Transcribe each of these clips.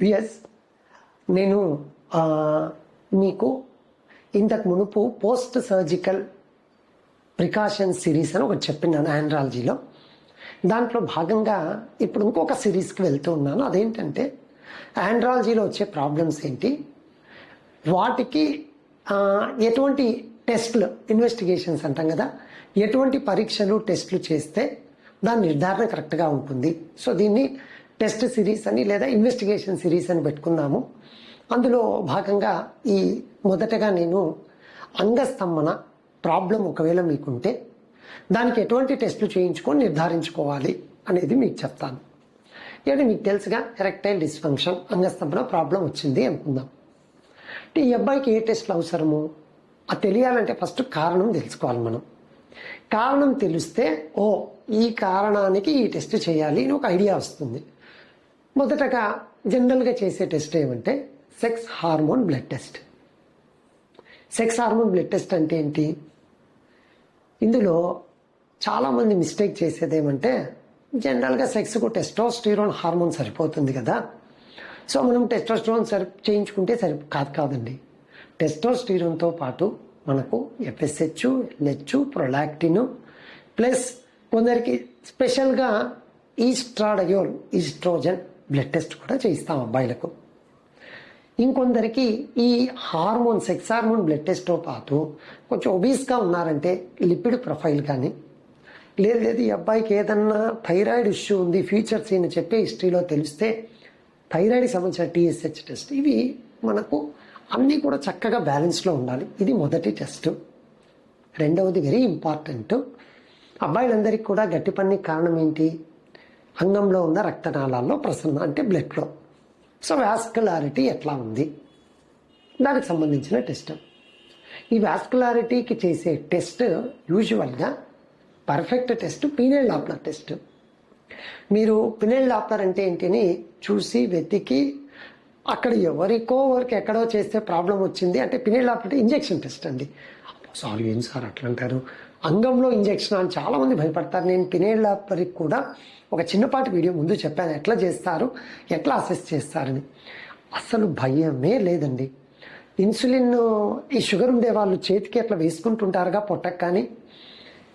VS నేను మీకు ఇంతకు మునుపు పోస్ట్ సర్జికల్ ప్రికాషన్ సిరీస్ అని ఒకటి చెప్పినాను ఆండ్రాలజీలో దాంట్లో భాగంగా ఇప్పుడు ఇంకొక సిరీస్కి వెళ్తూ ఉన్నాను. అదేంటంటే ఆండ్రాలజీలో వచ్చే ప్రాబ్లమ్స్ ఏంటి? వాటికి ఎటువంటి టెస్ట్లు ఇన్వెస్టిగేషన్స్ అంటాం కదా ఎటువంటి పరీక్షలు టెస్ట్లు చేస్తే దాని నిర్ధారణ కరెక్ట్గా ఉంటుంది. సో దీన్ని టెస్ట్ సిరీస్ అని లేదా ఇన్వెస్టిగేషన్ సిరీస్ అని పెట్టుకుందాము అందులో భాగంగా ఈ మొదటగా నేను అంగస్తంభన ప్రాబ్లం ఒకవేళ మీకుంటే దానికి ఎటువంటి టెస్టులు చేయించుకొని నిర్ధారించుకోవాలి అనేది మీకు చెప్తాను. అంటే మీకు తెలుసుగా? ఎరెక్టైల్ డిస్ఫంక్షన్ అంగస్తంభన ప్రాబ్లం వచ్చింది అనుకుందాం. అంటే ఈ అబ్బాయికి ఏ టెస్ట్లు అవసరము? అది తెలియాలంటే ఫస్ట్ కారణం తెలుసుకోవాలి మనం. కారణం తెలిస్తే ఓ ఈ కారణానికి ఈ టెస్ట్ చేయాలి అని ఒక ఐడియా వస్తుంది. మొదటగా జనరల్గా చేసే టెస్ట్ ఏమంటే sex hormone blood test. Sex hormone blood test అంటే ఏంటి? ఇందులో చాలామంది మిస్టేక్ చేసేది ఏమంటే జనరల్గా సెక్స్కు టెస్టోస్టిరోన్ హార్మోన్ సరిపోతుంది కదా. సో మనం టెస్టోస్టిరోన్ సరి చేయించుకుంటే సరి కాదు కాదండి. టెస్టోస్టిరోన్తో పాటు మనకు ఎఫ్ఎస్హెచ్ లెచ్చు ప్రొలాక్టిన్ ప్లస్ కొందరికి స్పెషల్గా ఈస్ట్రాడయోల్ ఈస్ట్రోజన్ బ్లడ్ టెస్ట్ కూడా చేయిస్తాం అబ్బాయిలకు. ఇంకొందరికి ఈ హార్మోన్ సెక్స్ హార్మోన్ బ్లడ్ టెస్ట్తో పాటు కొంచెం ఒబీస్గా ఉన్నారంటే లిపిడ్ ప్రొఫైల్ కానీ లేదు లేదు ఈ అబ్బాయికి ఏదన్నా థైరాయిడ్ ఇష్యూ ఉంది ఫీచర్స్ అని చెప్పే హిస్టరీలో తెలిస్తే థైరాయిడ్ సంబంధించిన టీఎస్హెచ్ టెస్ట్ ఇవి మనకు అన్నీ కూడా చక్కగా బ్యాలెన్స్లో ఉండాలి. ఇది మొదటి టెస్ట్ రెండవది వెరీ ఇంపార్టెంట్ అబ్బాయిలందరికీ కూడా గట్టి పని కారణం ఏంటి? అంగంలో ఉన్న రక్తనాళాల్లో ప్రసరణ అంటే బ్లడ్లో సో వాస్కులారిటీ ఎట్లా ఉంది? దానికి సంబంధించిన టెస్ట్ ఈ వాస్కులారిటీకి చేసే టెస్ట్ యూజువల్గా perfect test penile Doppler test మీరు పినెల్ డాప్లర్ అంటే ఏంటిని చూసి వెతికి అక్కడ ఎవరికో ఎవరికి ఎక్కడో చేస్తే ప్రాబ్లం వచ్చింది అంటే పినెల్ డాప్లర్ ఇంజెక్షన్ టెస్ట్ అండి. సార్ ఏం సార్ అట్లా అంటారు అంగంలో ఇంజెక్షన్ అని చాలామంది భయపడతారు. నేను తినేళ్ళప్పటికి కూడా ఒక చిన్నపాటి వీడియో ముందు చెప్పాను. ఎట్లా చేస్తారు? ఎట్లా అసెస్ చేస్తారని. అసలు భయమే లేదండి. ఇన్సులిన్ ఈ షుగర్ ఉండే వాళ్ళు చేతికి అట్లా వేసుకుంటుంటారుగా పొట్టకు కానీ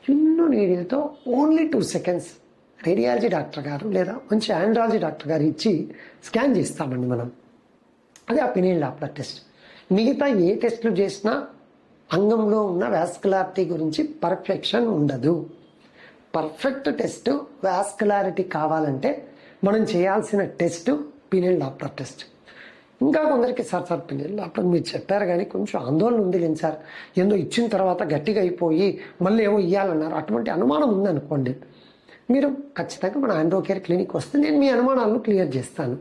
ఎన్నో నీడిల్తో only two seconds radiology doctor గారు లేదా మంచి ఆండ్రాలజీ డాక్టర్ గారు ఇచ్చి స్కాన్ చేస్తామండి మనం. అదే ఆ పినియల్ డాప్లర్ టెస్ట్. మిగతా ఏ టెస్ట్లు చేసినా అంగంలో ఉన్న వాస్కులారిటీ గురించి పర్ఫెక్షన్ ఉండదు. పర్ఫెక్ట్ టెస్ట్ వాస్కులారిటీ కావాలంటే మనం చేయాల్సిన టెస్ట్ పినిల్ డాప్లర్ టెస్ట్. ఇంకా కొందరికి సార్ సార్ పినిల్ అప్పుడు మీరు చెప్పారు కానీ కొంచెం ఆందోళన ఉంది కానీ సార్. ఏందో ఇచ్చిన తర్వాత గట్టిగా అయిపోయి మళ్ళీ ఏమో ఇవ్వాలన్నారు అటువంటి అనుమానం ఉందనుకోండి మీరు ఖచ్చితంగా మన ఆండ్రో కేర్ క్లినిక్ వస్తే నేను మీ అనుమానాలను క్లియర్ చేస్తాను.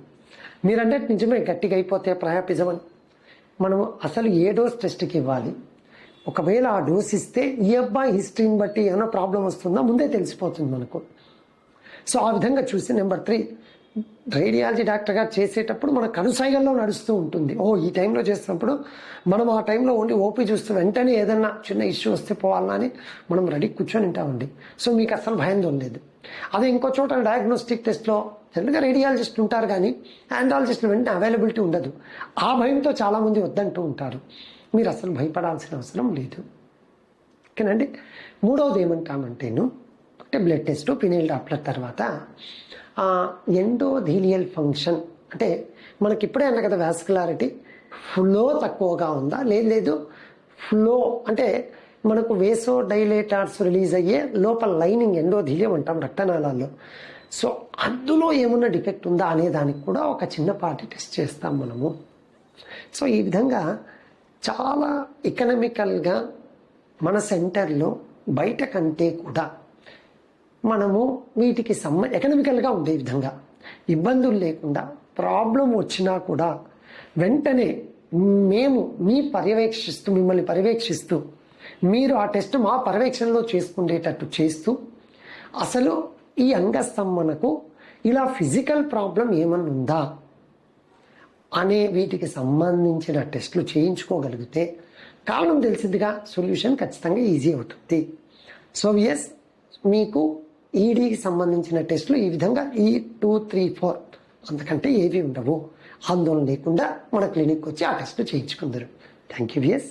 మీరంటే నిజమే గట్టిగా అయిపోతే ప్రయాపిజమని. మనము అసలు ఏ డోస్ టెస్ట్కి ఇవ్వాలి? ఒకవేళ ఆ డోస్ ఇస్తే ఈ అబ్బాయి హిస్టరీని బట్టి ఏమైనా ప్రాబ్లం వస్తుందా? ముందే తెలిసిపోతుంది మనకు. సో ఆ విధంగా చూసి నెంబర్ త్రీ రేడియాలజీ డాక్టర్ గారు చేసేటప్పుడు మన కనుసైగల్లో నడుస్తూ ఉంటుంది. ఓ ఈ టైంలో చేస్తున్నప్పుడు మనం ఆ టైంలో ఉండి ఓపీ చూస్తే వెంటనే ఏదన్నా చిన్న ఇష్యూ వస్తే పోవాలా అని మనం రెడీ కూర్చొని ఉంటామండి. సో మీకు అసలు భయం లేదు. అదే ఇంకో చోట డయాగ్నోస్టిక్ టెస్ట్లో జనరల్గా రేడియాలజిస్ట్ ఉంటారు కానీ ఆండ్రాలజిస్టులు వెంటనే అవైలబిలిటీ ఉండదు. ఆ భయంతో చాలామంది వద్దంటూ ఉంటారు. మీరు అసలు భయపడాల్సిన అవసరం లేదు. ఓకేనండి? మూడవది ఏమంటామంటేను అంటే బ్లడ్ టెస్ట్ పినేల్ డాప్లర్ తర్వాత ఎండోధీలియల్ ఫంక్షన్ అంటే మనకి ఇప్పుడే అన్న కదా వ్యాస్కులారిటీ ఫ్లో తక్కువగా ఉందా? లేదు లేదు. ఫ్లో అంటే మనకు వేసో డైలేటార్స్ రిలీజ్ అయ్యే లోపల లైనింగ్ ఎండోధీలియం అంటాం రక్తనాళాల్లో. సో అందులో ఏమన్నా డిఫెక్ట్ ఉందా అనే దానికి కూడా ఒక చిన్నపాటి టెస్ట్ చేస్తాం మనము. సో ఈ విధంగా చాలా ఎకనామికల్గా మన సెంటర్లో బయట కంటే కూడా మనము వీటికి సంబ ఎకనామికల్గా ఉండే విధంగా ఇబ్బందులు లేకుండా ప్రాబ్లం వచ్చినా కూడా వెంటనే మేము మీ పర్యవేక్షిస్తూ మిమ్మల్ని పర్యవేక్షిస్తూ మీరు ఆ టెస్ట్ మా పర్యవేక్షణలో చేసుకునేటట్టు చేస్తూ అసలు ఈ అంగస్తంభనకు ఇలా ఫిజికల్ ప్రాబ్లం ఏమన్నా ఉందా? అనే వీటికి సంబంధించిన టెస్టులు చేయించుకోగలిగితే కారణం తెలిసిందిగా సొల్యూషన్ ఖచ్చితంగా ఈజీ అవుతుంది. సో ఎస్ మీకు ఈడీకి సంబంధించిన టెస్టులు ఈ విధంగా ఈ టూ త్రీ ఫోర్ అంతకంటే ఏవి ఉండవు. ఆందోళన లేకుండా మన క్లినిక్కి వచ్చి ఆ టెస్ట్ చేయించుకుందరు. Thank you yes